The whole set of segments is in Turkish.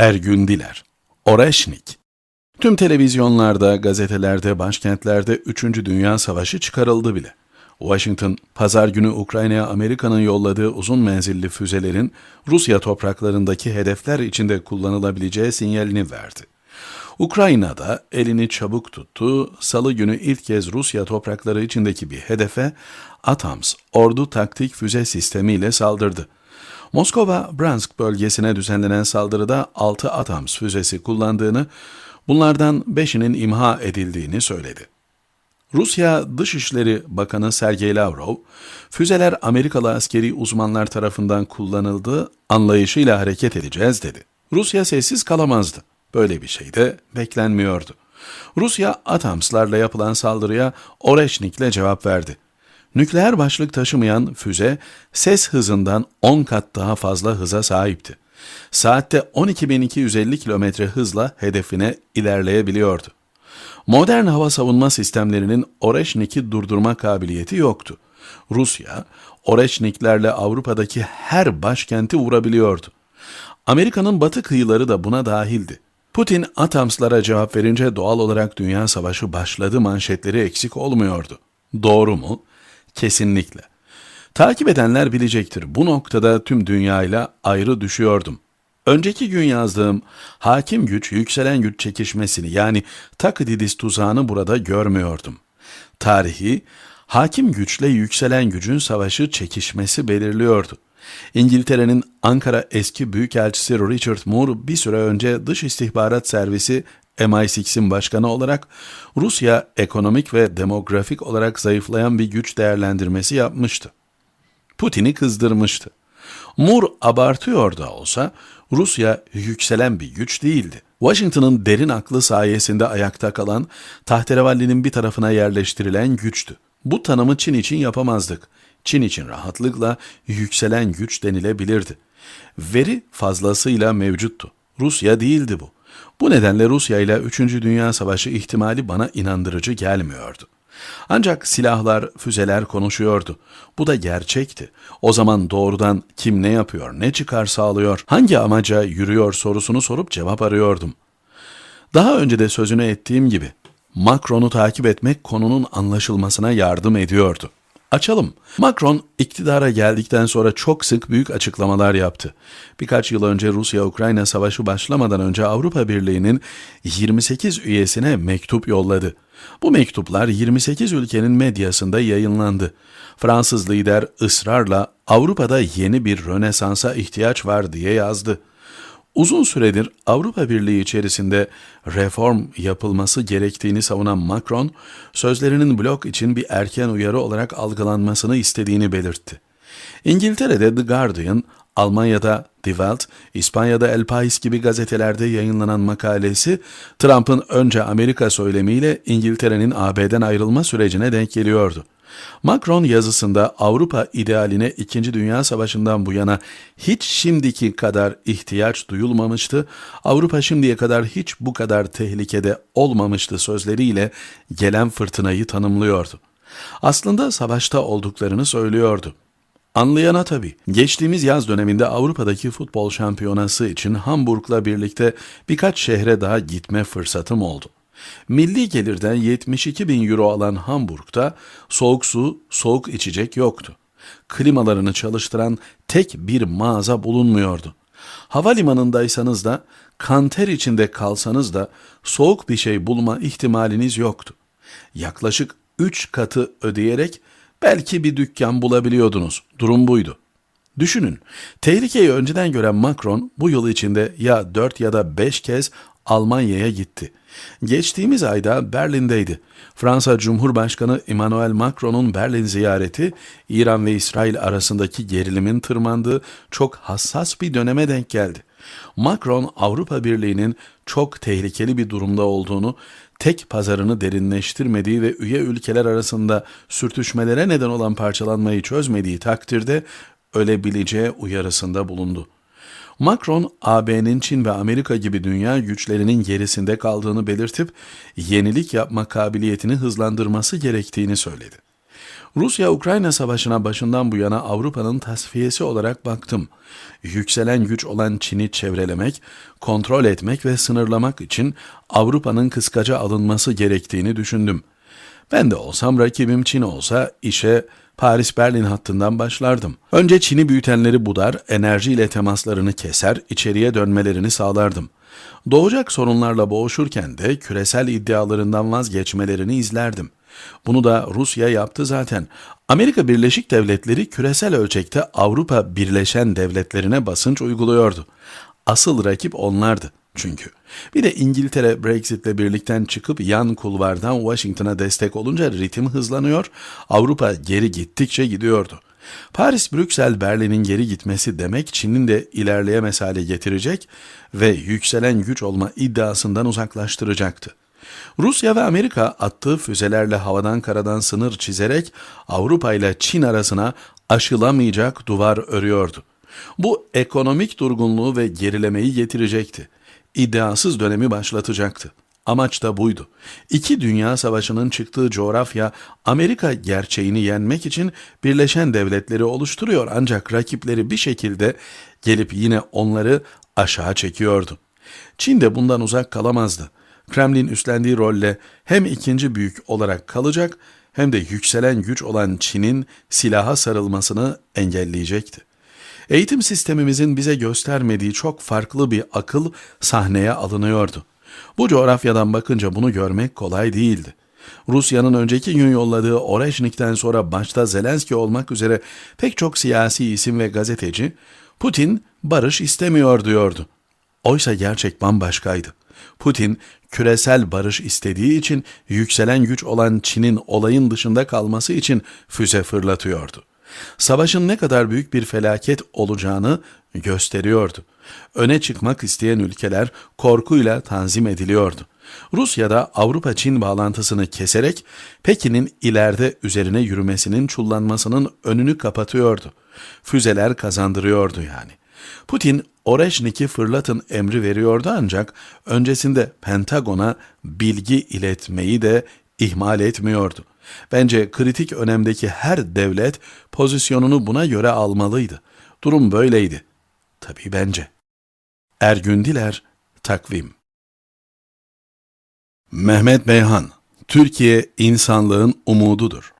Ergün Diler Oreşnik Tüm televizyonlarda, gazetelerde, başkentlerde 3. Dünya Savaşı çıkarıldı bile. Washington, pazar günü Ukrayna'ya Amerika'nın yolladığı uzun menzilli füzelerin Rusya topraklarındaki hedefler içinde kullanılabileceği sinyalini verdi. Ukrayna'da elini çabuk tuttu, salı günü ilk kez Rusya toprakları içindeki bir hedefe ATAMS ordu taktik füze sistemiyle saldırdı. Moskova, Bransk bölgesine düzenlenen saldırıda 6 ATAMS füzesi kullandığını, bunlardan 5'inin imha edildiğini söyledi. Rusya Dışişleri Bakanı Sergey Lavrov, füzeler Amerikalı askeri uzmanlar tarafından kullanıldığı anlayışıyla hareket edeceğiz dedi. Rusya sessiz kalamazdı. Böyle bir şey de beklenmiyordu. Rusya Atamslarla yapılan saldırıya Oreşnik'le cevap verdi. Nükleer başlık taşımayan füze ses hızından 10 kat daha fazla hıza sahipti. Saatte 12.250 kilometre hızla hedefine ilerleyebiliyordu. Modern hava savunma sistemlerinin Oreşnik'i durdurma kabiliyeti yoktu. Rusya, Oreşniklerle Avrupa'daki her başkenti vurabiliyordu. Amerika'nın batı kıyıları da buna dahildi. Putin Atamslara cevap verince doğal olarak Dünya Savaşı başladı manşetleri eksik olmuyordu. Doğru mu? Kesinlikle. Takip edenler bilecektir. Bu noktada tüm dünyayla ayrı düşüyordum. Önceki gün yazdığım hakim güç, yükselen güç çekişmesini yani Takdidis tuzağını burada görmüyordum. Tarihi, hakim güçle yükselen gücün savaşı çekişmesi belirliyordu. İngiltere'nin Ankara eski büyükelçisi Richard Moore bir süre önce Dış İstihbarat Servisi MI6'in başkanı olarak Rusya ekonomik ve demografik olarak zayıflayan bir güç değerlendirmesi yapmıştı. Putin'i kızdırmıştı. Moore abartıyor da olsa Rusya yükselen bir güç değildi. Washington'ın derin aklı sayesinde ayakta kalan, tahterevallinin bir tarafına yerleştirilen güçtü. Bu tanımı Çin için yapamazdık. Çin için rahatlıkla yükselen güç denilebilirdi. Veri fazlasıyla mevcuttu. Rusya değildi bu. Bu nedenle Rusya ile 3. Dünya Savaşı ihtimali bana inandırıcı gelmiyordu. Ancak silahlar, füzeler konuşuyordu. Bu da gerçekti. O zaman doğrudan kim ne yapıyor, ne çıkar sağlıyor, hangi amaca yürüyor sorusunu sorup cevap arıyordum. Daha önce de sözünü ettiğim gibi Macron'u takip etmek konunun anlaşılmasına yardım ediyordu. Açalım. Macron iktidara geldikten sonra çok sık büyük açıklamalar yaptı. Birkaç yıl önce Rusya-Ukrayna savaşı başlamadan önce Avrupa Birliği'nin 28 üyesine mektup yolladı. Bu mektuplar 28 ülkenin medyasında yayınlandı. Fransız lider ısrarla Avrupa'da yeni bir rönesansa ihtiyaç var diye yazdı. Uzun süredir Avrupa Birliği içerisinde reform yapılması gerektiğini savunan Macron, sözlerinin blok için bir erken uyarı olarak algılanmasını istediğini belirtti. İngiltere'de The Guardian, Almanya'da Die Welt, İspanya'da El País gibi gazetelerde yayınlanan makalesi Trump'ın önce Amerika söylemiyle İngiltere'nin AB'den ayrılma sürecine denk geliyordu. Macron yazısında Avrupa idealine 2. Dünya Savaşı'ndan bu yana hiç şimdiki kadar ihtiyaç duyulmamıştı, Avrupa şimdiye kadar hiç bu kadar tehlikede olmamıştı sözleriyle gelen fırtınayı tanımlıyordu. Aslında savaşta olduklarını söylüyordu. Anlayana tabii. Geçtiğimiz yaz döneminde Avrupa'daki futbol şampiyonası için Hamburg'la birlikte birkaç şehre daha gitme fırsatım oldu. Milli gelirden 72 bin euro alan Hamburg'da soğuk su, soğuk içecek yoktu. Klimalarını çalıştıran tek bir mağaza bulunmuyordu. Havalimanındaysanız da, kanter içinde kalsanız da soğuk bir şey bulma ihtimaliniz yoktu. Yaklaşık 3 katı ödeyerek belki bir dükkan bulabiliyordunuz. Durum buydu. Düşünün, tehlikeyi önceden gören Macron bu yıl içinde ya 4 ya da 5 kez Almanya'ya gitti. Geçtiğimiz ayda Berlin'deydi. Fransa Cumhurbaşkanı Emmanuel Macron'un Berlin ziyareti İran ve İsrail arasındaki gerilimin tırmandığı çok hassas bir döneme denk geldi. Macron Avrupa Birliği'nin çok tehlikeli bir durumda olduğunu, tek pazarını derinleştirmediği ve üye ülkeler arasında sürtüşmelere neden olan parçalanmayı çözmediği takdirde ölebileceği uyarısında bulundu. Macron, AB'nin Çin ve Amerika gibi dünya güçlerinin gerisinde kaldığını belirtip yenilik yapma kabiliyetini hızlandırması gerektiğini söyledi. Rusya-Ukrayna savaşına başından bu yana Avrupa'nın tasfiyesi olarak baktım. Yükselen güç olan Çin'i çevrelemek, kontrol etmek ve sınırlamak için Avrupa'nın kıskaca alınması gerektiğini düşündüm. Ben de olsam rakibim Çin olsa işe Paris-Berlin hattından başlardım. Önce Çin'i büyütenleri budar, enerjiyle temaslarını keser, içeriye dönmelerini sağlardım. Doğacak sorunlarla boğuşurken de küresel iddialarından vazgeçmelerini izlerdim. Bunu da Rusya yaptı zaten. Amerika Birleşik Devletleri küresel ölçekte Avrupa Birleşen Devletlerine basınç uyguluyordu. Asıl rakip onlardı çünkü. Bir de İngiltere Brexit'le birlikten çıkıp yan kulvardan Washington'a destek olunca ritim hızlanıyor, Avrupa geri gittikçe gidiyordu. Paris, Brüksel, Berlin'in geri gitmesi demek Çin'in de ilerleyemez hale getirecek ve yükselen güç olma iddiasından uzaklaştıracaktı. Rusya ve Amerika attığı füzelerle havadan karadan sınır çizerek Avrupa ile Çin arasına aşılamayacak duvar örüyordu. Bu ekonomik durgunluğu ve gerilemeyi getirecekti. İddiasız dönemi başlatacaktı. Amaç da buydu. İki dünya savaşının çıktığı coğrafya Amerika gerçeğini yenmek için Birleşen Devletleri oluşturuyor ancak rakipleri bir şekilde gelip yine onları aşağı çekiyordu. Çin de bundan uzak kalamazdı. Kremlin üstlendiği rolle hem ikinci büyük olarak kalacak hem de yükselen güç olan Çin'in silaha sarılmasını engelleyecekti. Eğitim sistemimizin bize göstermediği çok farklı bir akıl sahneye alınıyordu. Bu coğrafyadan bakınca bunu görmek kolay değildi. Rusya'nın önceki gün yolladığı Oreşnik'ten sonra başta Zelenski olmak üzere pek çok siyasi isim ve gazeteci Putin barış istemiyor diyordu. Oysa gerçek bambaşkaydı. Putin küresel barış istediği için yükselen güç olan Çin'in olayın dışında kalması için füze fırlatıyordu. Savaşın ne kadar büyük bir felaket olacağını gösteriyordu. Öne çıkmak isteyen ülkeler korkuyla tanzim ediliyordu. Rusya da Avrupa-Çin bağlantısını keserek Pekin'in ileride üzerine yürümesinin çullanmasının önünü kapatıyordu. Füzeler kazandırıyordu yani. Putin Oreşnik'i fırlatın emri veriyordu ancak öncesinde Pentagon'a bilgi iletmeyi de ihmal etmiyordu. Bence kritik önemdeki her devlet pozisyonunu buna göre almalıydı. Durum böyleydi. Tabii bence. Ergün Diler, Takvim Mehmet Beyhan, Türkiye insanlığın umududur.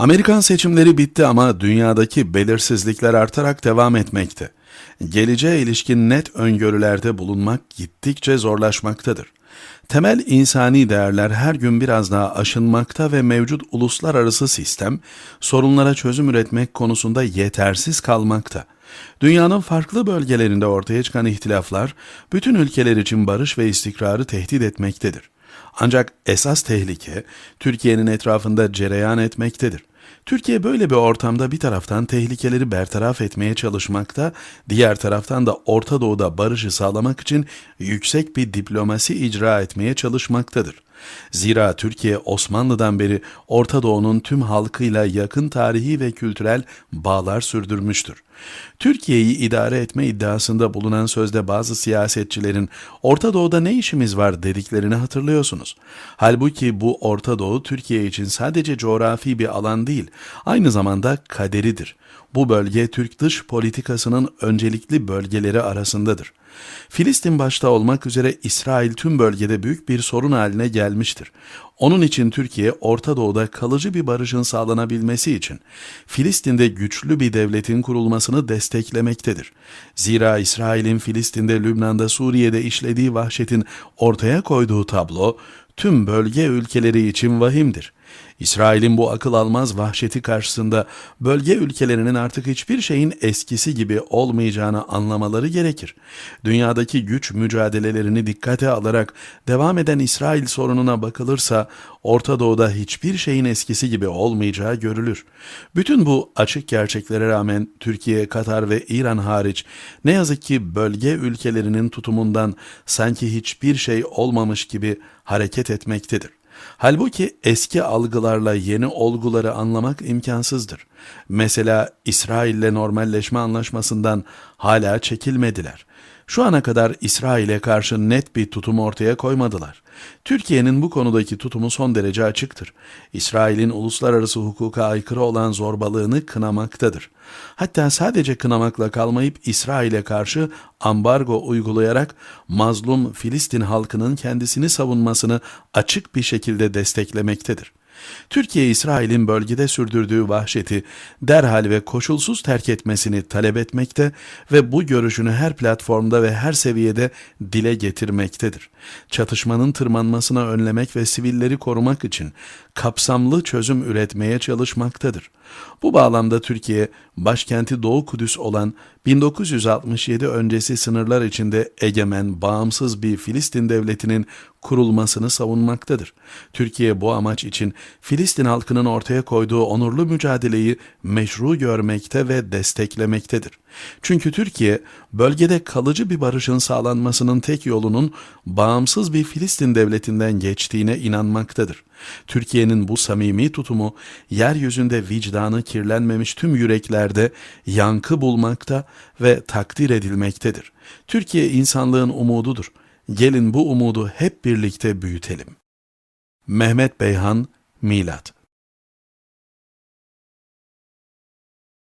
Amerikan seçimleri bitti ama dünyadaki belirsizlikler artarak devam etmekte. Geleceğe ilişkin net öngörülerde bulunmak gittikçe zorlaşmaktadır. Temel insani değerler her gün biraz daha aşınmakta ve mevcut uluslararası sistem sorunlara çözüm üretmek konusunda yetersiz kalmakta. Dünyanın farklı bölgelerinde ortaya çıkan ihtilaflar bütün ülkeler için barış ve istikrarı tehdit etmektedir. Ancak esas tehlike Türkiye'nin etrafında cereyan etmektedir. Türkiye böyle bir ortamda bir taraftan tehlikeleri bertaraf etmeye çalışmakta, diğer taraftan da Orta Doğu'da barışı sağlamak için yüksek bir diplomasi icra etmeye çalışmaktadır. Zira Türkiye Osmanlı'dan beri Orta Doğu'nun tüm halkıyla yakın tarihi ve kültürel bağlar sürdürmüştür. Türkiye'yi idare etme iddiasında bulunan sözde bazı siyasetçilerin Orta Doğu'da ne işimiz var dediklerini hatırlıyorsunuz. Halbuki bu Orta Doğu Türkiye için sadece coğrafi bir alan değil, aynı zamanda kaderidir. Bu bölge Türk dış politikasının öncelikli bölgeleri arasındadır. Filistin başta olmak üzere İsrail tüm bölgede büyük bir sorun haline gelmiştir. Onun için Türkiye Orta Doğu'da kalıcı bir barışın sağlanabilmesi için Filistin'de güçlü bir devletin kurulmasını desteklemektedir. Zira İsrail'in Filistin'de, Lübnan'da, Suriye'de işlediği vahşetin ortaya koyduğu tablo tüm bölge ülkeleri için vahimdir. İsrail'in bu akıl almaz vahşeti karşısında bölge ülkelerinin artık hiçbir şeyin eskisi gibi olmayacağını anlamaları gerekir. Dünyadaki güç mücadelelerini dikkate alarak devam eden İsrail sorununa bakılırsa Orta Doğu'da hiçbir şeyin eskisi gibi olmayacağı görülür. Bütün bu açık gerçeklere rağmen Türkiye, Katar ve İran hariç ne yazık ki bölge ülkelerinin tutumundan sanki hiçbir şey olmamış gibi hareket etmektedir. Halbuki eski algılarla yeni olguları anlamak imkansızdır. Mesela İsrail'le normalleşme anlaşmasından hala çekilmediler. Şu ana kadar İsrail'e karşı net bir tutum ortaya koymadılar. Türkiye'nin bu konudaki tutumu son derece açıktır. İsrail'in uluslararası hukuka aykırı olan zorbalığını kınamaktadır. Hatta sadece kınamakla kalmayıp İsrail'e karşı ambargo uygulayarak mazlum Filistin halkının kendisini savunmasını açık bir şekilde desteklemektedir. Türkiye, İsrail'in bölgede sürdürdüğü vahşeti derhal ve koşulsuz terk etmesini talep etmekte ve bu görüşünü her platformda ve her seviyede dile getirmektedir. Çatışmanın tırmanmasına önlemek ve sivilleri korumak için kapsamlı çözüm üretmeye çalışmaktadır. Bu bağlamda Türkiye, başkenti Doğu Kudüs olan 1967 öncesi sınırlar içinde egemen, bağımsız bir Filistin devletinin kurulmasını savunmaktadır. Türkiye bu amaç için Filistin halkının ortaya koyduğu onurlu mücadeleyi meşru görmekte ve desteklemektedir. Çünkü Türkiye, bölgede kalıcı bir barışın sağlanmasının tek yolunun bağımsız bir Filistin devletinden geçtiğine inanmaktadır. Türkiye'nin bu samimi tutumu yeryüzünde vicdanı kirlenmemiş tüm yüreklerde yankı bulmakta ve takdir edilmektedir. Türkiye insanlığın umududur. Gelin bu umudu hep birlikte büyütelim. Mehmet Beyhan Milat